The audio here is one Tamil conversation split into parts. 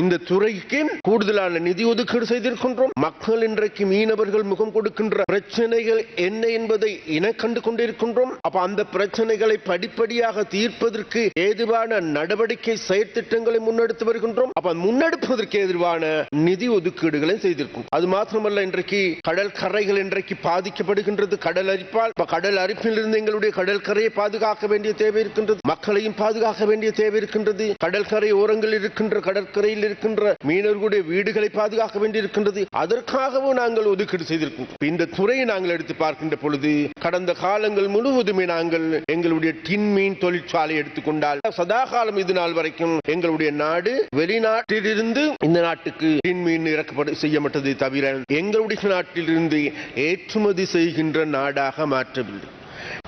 இந்த துறைக்கு கூடுதலான நிதி ஒதுக்கீடு செய்திருக்கின்றோம். மக்கள் இன்றைக்கு மீனவர்கள் முகம் கொடுக்கின்ற பிரச்சனைகள் என்ன என்பதை இன கண்டு கொண்டிருக்கின்றோம். அப்ப அந்த பிரச்சனைகளை படிப்படியாக தீர்ப்பதற்கு ஏதுவான நடவடிக்கை செயற்திட்டங்களை முன்னெடுத்து வருகின்றோம். அப்ப முன்னெடுப்பதற்கு எதிரான நிதி ஒதுக்கீடுகளை செய்திருக்கும் அது மாத்திரமல்ல இன்றைக்கு கடல் கரைகள் இன்றைக்கு பாதிக்கப்படுகின்றது. கடல் அரிப்பால் கடல் அரிப்பில் இருந்து எங்களுடைய கடல் கரையை பாதுகாக்க வேண்டிய தேவை இருக்கின்றது. மக்களையும் பாதுகாக்க வேண்டிய தேவை இருக்கின்றது. கடற்கரை ஓரங்களில் இருக்கின்ற கடற்கரையில் இருக்கின்ற மீனவர்களுடைய வீடுகளை பாதுகாக்க வேண்டியிருக்கின்றது. அதற்காகவும் நாங்கள் ஒதுக்கீடு செய்திருக்கின்றோம். இந்த துறையை நாங்கள் எடுத்து பார்க்கின்ற பொழுது கடந்த காலங்கள் முழுவதுமே நாங்கள் எங்களுடைய டின் மீன் தொழிற்சாலை எடுத்துக்கொண்டால் சதாகாலம் இது நாள் வரைக்கும் எங்களுடைய நாடு வெளிநாட்டிலிருந்து இந்த நாட்டுக்கு டின் மீன் இறக்கப்படு செய்யப்பட்டதை தவிர எங்களுடைய நாட்டிலிருந்து ஏற்றுமதி செய்கின்ற நாடாக மாற்றவில்லை.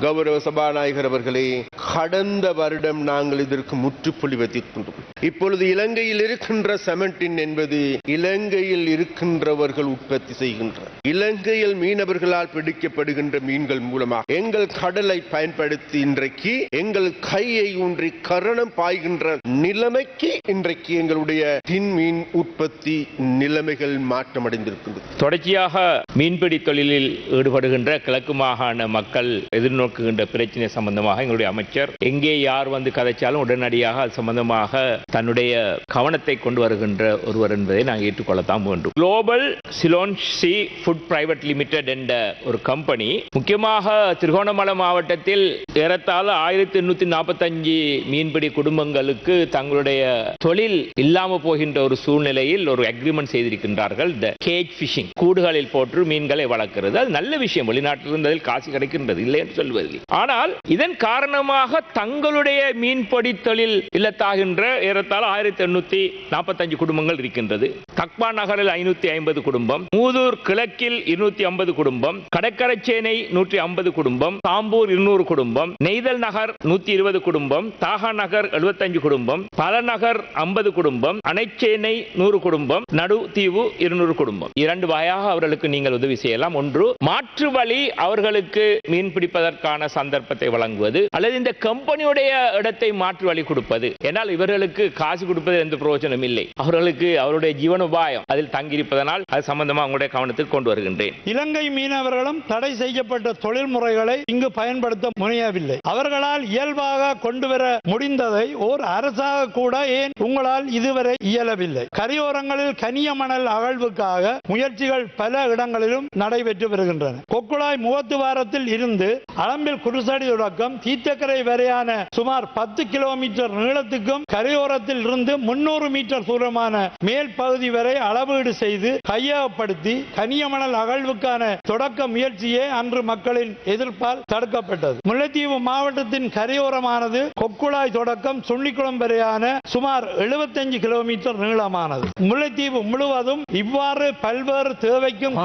கௌரவ சபாநாயகர் அவர்களே கடந்த வருடம் நாங்கள் இதற்கு முற்றுப்புள்ளி வைத்திருக்கின்றோம். இப்பொழுது இலங்கையில் இருக்கின்ற செமண்டின் என்பது இலங்கையில் இருக்கின்றவர்கள் உற்பத்தி செய்கின்ற இலங்கையில் மீனவர்களால் பிடிக்கப்படுகின்ற மீன்கள் மூலமாக எங்கள் கடலை பயன்படுத்தி இன்றைக்கு எங்கள் கையை ஊன்றி கரணம் பாய்கின்ற நிலைமைக்கு இன்றைக்கு எங்களுடைய டின் மீன் உற்பத்தி நிலைமைகள் மாற்றமடைந்திருக்கின்றது. தொடர்ச்சியாக மீன்பிடி தொழிலில் ஈடுபடுகின்ற கிழக்கு மாகாண மக்கள் எதிர்நோக்குகின்ற பிரச்சனை சம்பந்தமாக எங்களுடைய அமைச்சர் எங்கே யார் வந்து கதைச்சாலும் உடனடியாக அது சம்பந்தமாக தன்னுடைய கவனத்தை கொண்டு வருகின்ற ஒருவர் என்பதை நாங்கள் ஏற்றுக்கொள்ளத்தான் வேண்டும். குளோபல் சிலோன்சி ஃபுட் பிரைவேட் லிமிடெட் என்ற ஒரு கம்பெனி முக்கியமாக திருகோணமலை மாவட்டத்தில் ஏறத்தாழ ஆயிரத்தி எண்ணூத்தி நாற்பத்தஞ்சு மீன்பிடி குடும்பங்களுக்கு தங்களுடைய தொழில் இல்லாம போகின்ற ஒரு சூழ்நிலையில் ஒரு அக்ரிமெண்ட் செய்திருக்கின்றார்கள். இந்த கேஜ் ஃபிஷிங் கூடுகளில் போட்டு மீன்களை வளர்க்கிறது. அது நல்ல விஷயம். வெளிநாட்டில் இருந்ததில் காசு கிடைக்கின்றது. இல்லை என்று சொல்வதில்லை. ஆனால் இதன் காரணமாக தங்களுடைய மீன்பிடி தொழில் இல்லத்தாகின்ற ஏறத்தாழ ஆயிரத்தி எண்ணூத்தி நாற்பத்தஞ்சு குடும்பங்கள் இருக்கின்றது. தக்பா நகரில் ஐநூத்தி ஐம்பது குடும்பம் மூதூர் கிழக்கில் இருநூத்தி ஐம்பது குடும்பம் கடற்கரைச்சேனை நூற்றி ஐம்பது குடும்பம் தாம்பூர் இருநூறு குடும்பம் நெய்தல் நகர் நூத்தி இருபது குடும்பம் தாகா நகர் எழுபத்தஞ்சு குடும்பம் பலநகர் ஐம்பது குடும்பம் அணைச்சேனை நூறு குடும்பம் நடு தீவு இருநூறு குடும்பம். இரண்டு வாயாக அவர்களுக்கு நீங்கள் உதவி செய்யலாம். ஒன்று மாற்று வழி அவர்களுக்கு மீன்பிடிப்ப பிடிப்பதற்கான சந்தர்ப்பத்தை வழங்குவது அல்லது இந்த கம்பெனியுடைய இடத்தை மாற்று வழி கொடுப்பது. என்னால் இவர்களுக்கு காசு கொடுப்பது எந்த பிரயோஜனம் இல்லை. அவர்களுக்கு அவருடைய ஜீவனோபாயம் அதில் தங்கியிருப்பதனால் அது சம்பந்தமாக உங்களுடைய கவனத்துக்கு கொண்டு வருகின்றேன். இலங்கை மீனவர்களும் தடை செய்யப்பட்ட தொழில்முறைகளை இங்கு பயன்படுத்த முனையவில்லை. அவர்களால் இயல்பாக கொண்டு வர முடிந்ததை ஓர் அரசாக கூட ஏன் உங்களால் இதுவரை இயலவில்லை. கரையோரங்களில் கனிய மணல் அகழ்வுக்காக முயற்சிகள் பல இடங்களிலும் நடைபெற்று வருகின்றன. கொக்குழாய் முகத்துவாரத்தில் இருந்து அளம்பில் குருசடி தொடக்கம். தீர்த்தக்கரை வரையான சுமார் பத்து கிலோமீட்டர் நீளத்துக்கும் கரையோரத்தில் இருந்து முன்னூறு மீட்டர் தூரமான மேல் பகுதி வரை அளவீடு செய்து கையகப்படுத்தி கனியமணல் அகழ்வுக்கான தொடக்க முயற்சியே அன்று மக்களின் எதிர்ப்பால் தடுக்கப்பட்டது. முல்லைத்தீவு மாவட்டத்தின் கரையோரமானது கொக்குழாய் தொடக்கம் சுள்ளிக்குளம் வரையான சுமார் 75 கிலோமீட்டர் நீளமானது. முல்லைத்தீவு முழுவதும் இவ்வாறு பல்வேறு தேவைக்கும்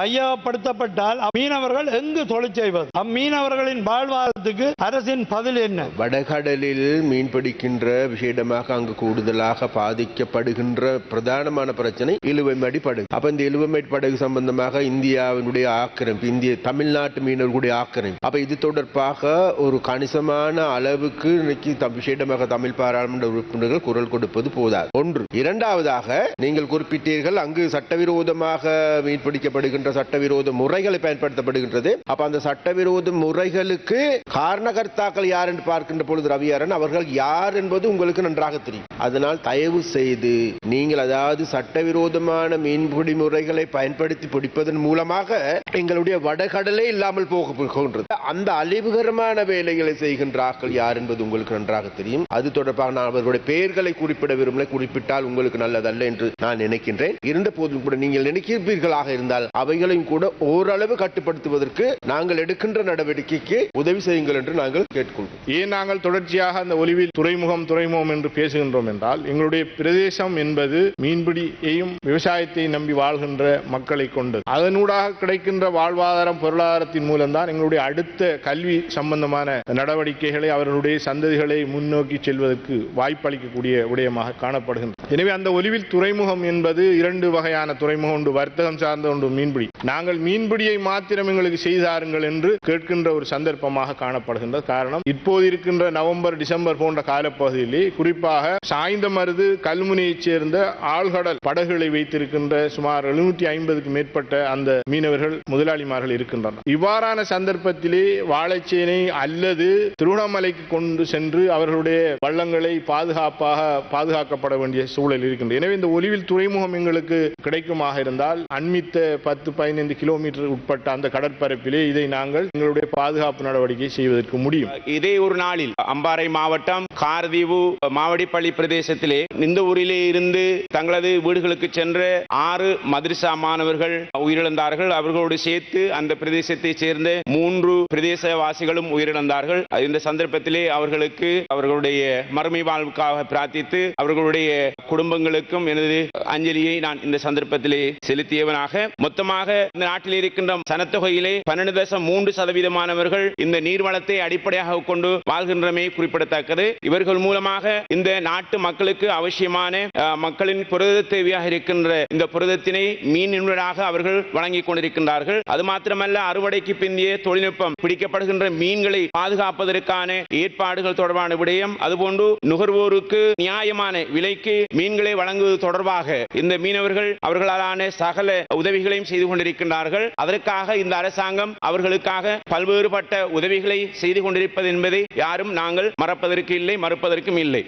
கையகப்படுத்தப்பட்டால் மீனவர்கள் எங்கு தொழில் செய்வது? மீனவர்களின் வாழ்வாதாரத்துக்கு அரசின் பதில் என்ன? வடகடலில் மீன் பிடிக்கின்ற விஷயமாக அங்கு கூடுதலாக பாதிக்கப்படுகின்ற பிரதானமான பிரச்சனை இழுவைமடி படகு. அப்ப இந்த இழுவைமடி படகு சம்பந்தமாக இந்தியாவினுடைய ஆக்கிரமிப்பு இந்திய தமிழ்நாட்டு மீனவர்களுடைய ஆக்கிரமிப்பு. அப்ப இது தொடர்பாக ஒரு கணிசமான அளவுக்கு இன்னைக்கு விஷயமாக தமிழ் பாராளுமன்ற உறுப்பினர்கள் குரல் கொடுப்பது போதாது. ஒன்று. இரண்டாவதாக நீங்கள் குறிப்பிட்டீர்கள் அங்கு சட்டவிரோதமாக மீன் பிடிக்கப்படுகின்ற சட்டவிரோத முறைகளை பயன்படுத்தப்படுகின்றது. அப்ப அந்த சட்டவிரோத முறைகளுக்கு காரணகர்த்தாக்கள் யார் என்று பார்க்கின்ற பொழுது ரவியாரன் அவர்கள் யார் என்பது உங்களுக்கு நன்றாக தெரியும். அதனால் தயவு செய்து நீங்கள் அதாவது சட்டவிரோதமான மீன்பிடி முறைகளை பயன்படுத்தி பிடிப்பதன் மூலமாக எங்களுடைய வடகடலே இல்லாமல் போக போகின்றது. அந்த அழிவுகரமான வேலைகளை செய்கின்றார்கள் யார் என்பது உங்களுக்கு நன்றாக தெரியும். அது தொடர்பாக நான் அவர்களுடைய பெயர்களை குறிப்பிட விரும்பலை. குறிப்பிட்டால் உங்களுக்கு நல்லதல்ல என்று நான் நினைக்கின்றேன். இருந்த போதும் கூட நீங்கள் நினைக்கிறீர்களாக இருந்தால் அவைகளையும் கூட ஓரளவு கட்டுப்படுத்துவதற்கு நாங்கள் எடுக்கின்ற நடவடிக்கை நடவடிக்கைக்கு உதவி செய்யுங்கள் என்று நாங்கள் கேட்டுக்கொள்வோம் ஏன் நாங்கள் தொடர்ச்சியாக அந்த ஒலிவில் துறைமுகம் துறைமுகம் என்று பேசுகின்றோம் என்றால் எங்களுடைய பிரதேசம் என்பது மீன்பிடியையும் விவசாயத்தை நம்பி வாழ்கின்ற மக்களை கொண்டது. அதனூடாக கிடைக்கின்ற வாழ்வாதாரம் பொருளாதாரத்தின் மூலம்தான் எங்களுடைய அடுத்த கல்வி சம்பந்தமான நடவடிக்கைகளை அவர்களுடைய சந்ததிகளை முன்னோக்கி செல்வதற்கு வாய்ப்பளிக்கக்கூடிய விடயமாக காணப்படுகின்றது. எனவே அந்த ஒலிவில் துறைமுகம் என்பது இரண்டு வகையான துறைமுகம் உண்டு. வர்த்தகம் சார்ந்த ஒன்று மீன்பிடி. நாங்கள் மீன்பிடியை மாத்திரம் எங்களுக்கு செய்தாருங்கள் என்று கேட்கின்ற ஒரு சந்தர்ப்பமாக காணப்படுகின்றது காரணம். இப்போது இருக்கின்ற நவம்பர் டிசம்பர் போன்ற காலப்பகுதியிலே குறிப்பாக சாய்ந்தமருது கல்முனையைச் சேர்ந்த ஆழ்கடல் படகுகளை வைத்திருக்கின்ற சுமார் எழுநூற்றி ஐம்பதுக்கு மேற்பட்ட அந்த மீனவர்கள் முதலாளிமார்கள் இருக்கின்றனர். இவ்வாறான சந்தர்ப்பத்திலே வாழைச்சேனை அல்லது திருவண்ணாமலைக்கு கொண்டு சென்று அவர்களுடைய வள்ளங்களை பாதுகாப்பாக பாதுகாக்கப்பட வேண்டிய சூழல் இருக்கின்றது. எனவே இந்த ஒலிவில் துறைமுகம் எங்களுக்கு கிடைக்குமாக இருந்தால் அண்மித்த பத்து பதினைந்து கிலோமீட்டர் உட்பட்ட அந்த கடற்பரப்பிலே இதை நாங்கள் எங்களுடைய பாதுகாப்பு நடவடிக்கை செய்வதற்கு முடியும். இதே ஒரு நாளில் அம்பாறை மாவட்டம் கார்தீவு மாவடிப்பள்ளி பிரதேசத்திலே இந்த ஊரிலே இருந்து தங்களது வீடுகளுக்கு சென்ற ஆறு மதரசா மாணவர்கள் உயிரிழந்தார்கள். அவர்களோடு சேர்த்து அந்த பிரதேசத்தை சேர்ந்த மூன்று பிரதேசவாசிகளும் உயிரிழந்தார்கள். இந்த சந்தர்ப்பத்திலே அவர்களுக்கு அவர்களுடைய மறுமை வாழ்வுக்காக பிரார்த்தித்து அவர்களுடைய குடும்பங்களுக்கும் எனது அஞ்சலியை நான் இந்த சந்தர்ப்பத்திலே செலுத்தியவனாக மொத்தமாக இந்த நாட்டில் இருக்கின்ற சனத்தொகையிலே பன்னெண்டு தசம் மூன்று சதவீதமானவர்கள் இந்த நீர்வளத்தை அடிப்படையாக கொண்டு வாழ்கின்றமை குறிப்பிடத்தக்கது. இவர்கள் மூலமாக இந்த நாட்டு மக்களுக்கு அவசியமான மக்களின் புரத தேவையாக இருக்கின்ற இந்த புரதத்தினை மீனினூடாக அவர்கள் வழங்கிக் கொண்டிருக்கின்றார்கள். அது மாத்திரமல்ல அறுவடைக்கு பிந்திய தொழில்நுட்பம் பிடிக்கப்படுகின்ற மீன்களை பாதுகாப்பதற்கான ஏற்பாடுகள் தொடர்பான விடயம் அதுபோன்று நுகர்வோருக்கு நியாயமான விலைக்கு மீன்களை வழங்குவது தொடர்பாக இந்த மீனவர்கள் அவர்களாலான சகல உதவிகளையும் செய்து கொண்டிருக்கின்றார்கள். அதற்காக இந்த அரசாங்கம் அவர்களுக்காக பல்வேறுபட்ட உதவிகளை செய்து கொண்டிருப்பது என்பதை யாரும் நாங்கள் மறப்பதற்கு இல்லை மறுப்பதற்கும் இல்லை.